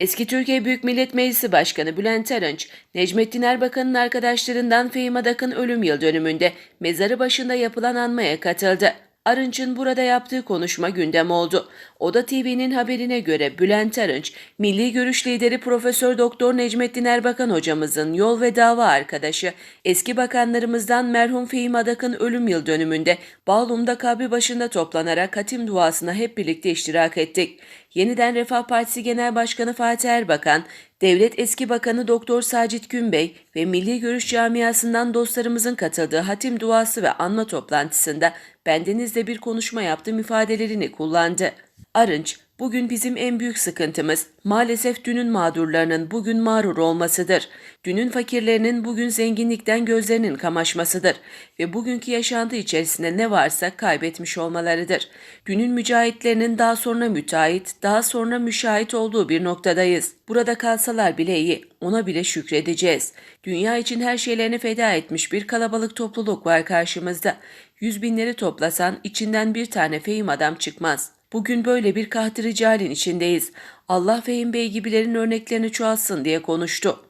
Eski Türkiye Büyük Millet Meclisi Başkanı Bülent Arınç, Necmettin Erbakan'ın arkadaşlarından Fehim Adak'ın ölüm yıl dönümünde mezarı başında yapılan anmaya katıldı. Arınç'ın burada yaptığı konuşma gündem oldu. Oda TV'nin haberine göre Bülent Arınç, Milli Görüş lideri Profesör Doktor Necmettin Erbakan hocamızın yol ve dava arkadaşı, eski bakanlarımızdan merhum Fehim Adak'ın ölüm yıl dönümünde Bağlum'da kabri başında toplanarak hatim duasına hep birlikte iştirak ettik. Yeniden Refah Partisi Genel Başkanı Fatih Erbakan, Devlet Eski Bakanı Doktor Sacit Günbey ve Milli Görüş Camiası'ndan dostlarımızın katıldığı hatim duası ve anma toplantısında bendenizle bir konuşma yaptım ifadelerini kullandı. Arınç, bugün bizim en büyük sıkıntımız maalesef dünün mağdurlarının bugün mağrur olmasıdır. Dünün fakirlerinin bugün zenginlikten gözlerinin kamaşmasıdır ve bugünkü yaşantı içerisinde ne varsa kaybetmiş olmalarıdır. Dünün mücahitlerinin daha sonra müteahhit, daha sonra müşahit olduğu bir noktadayız. Burada kalsalar bile iyi, ona bile şükredeceğiz. Dünya için her şeylerini feda etmiş bir kalabalık topluluk var karşımızda. Yüz binleri toplasan içinden bir tane fehim adam çıkmaz. Bugün böyle bir kahtı ricalin içindeyiz. Allah Fehim Bey gibilerin örneklerini çoğalsın diye konuştu.